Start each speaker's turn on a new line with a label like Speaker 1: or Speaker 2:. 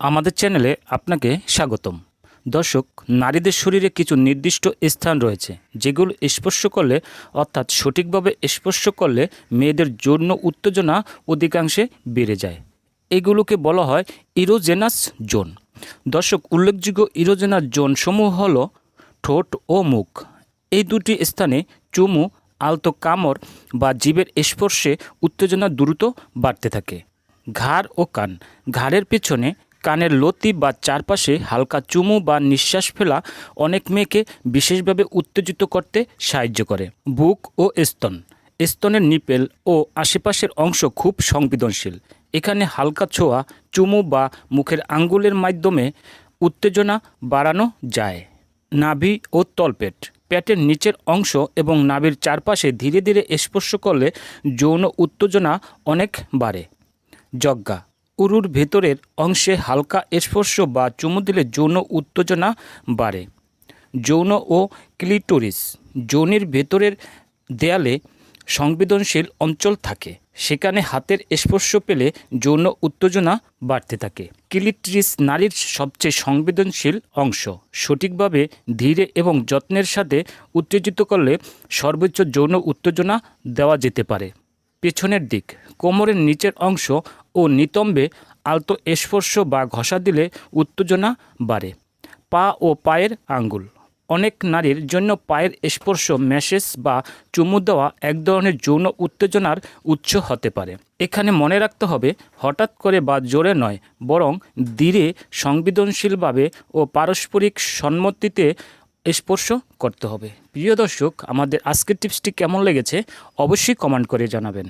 Speaker 1: আমাদের চ্যানেলে আপনাকে স্বাগতম। দর্শক, নারীদের শরীরে কিছু নির্দিষ্ট স্থান রয়েছে, যেগুলো স্পর্শ করলে, অর্থাৎ সঠিকভাবে স্পর্শ করলে মেয়েদের যৌন উত্তেজনা অধিকাংশে বেড়ে যায়। এগুলোকে বলা হয় ইরোজেনাস জোন দর্শক, উল্লেখযোগ্য ইরোজেনাস জোন সমূহ হল ঠোঁট ও মুখ। এই দুটি স্থানে চুমু, আলতো কামড় বা জীবের স্পর্শে উত্তেজনা দ্রুত বাড়তে থাকে। ঘাড় ও কান। ঘাড়ের পেছনে কানের লতি বা চারপাশে হালকা চুমু বা নিঃশ্বাস ফেলা অনেক মেয়েকে বিশেষভাবে উত্তেজিত করতে সাহায্য করে। বুক ও স্তন। স্তনের নিপেল ও আশেপাশের অংশ খুব সংবেদনশীল। এখানে হালকা ছোঁয়া, চুমু বা মুখের আঙ্গুলের মাধ্যমে উত্তেজনা বাড়ানো যায়। নাভি ও তলপেট। পেটের নিচের অংশ এবং নাভির চারপাশে ধীরে ধীরে স্পর্শ করলে যৌন উত্তেজনা অনেক বাড়ে। যজ্ঞা। উরুর ভেতরের অংশে হালকা স্পর্শ বা চুমু দিলে যৌন উত্তেজনা বাড়ে। যৌন ও ক্লিটোরিস যৌনের ভেতরের দেয়ালে সংবেদনশীল অঞ্চল থাকে। সেখানে হাতের স্পর্শ পেলে যৌন উত্তেজনা বাড়তে থাকে। ক্লিটরিস নারীর সবচেয়ে সংবেদনশীল অংশ। সঠিকভাবে ধীরে এবং যত্নের সাথে উত্তেজিত করলে সর্বোচ্চ যৌন উত্তেজনা দেওয়া যেতে পারে। পেছনের দিক, কোমরের নিচের অংশ ও নিতম্বে আলতো স্পর্শ বা ঘষা দিলে উত্তেজনা বাড়ে। পা ও পায়ের আঙ্গুল। অনেক নারীর জন্য পায়ের স্পর্শ ম্যাসেজ বা চুমু দেওয়া এক ধরনের যৌন উত্তেজনার উৎস হতে পারে। এখানে মনে রাখতে হবে, হঠাৎ করে বা জোরে নয়, বরং ধীরে, সংবেদনশীলভাবে ও পারস্পরিক সম্মতিতে স্পর্শ করতে হবে। প্রিয় দর্শক, আমাদের আজকের টিপসটি কেমন লেগেছে অবশ্যই কমেন্ট করে জানাবেন।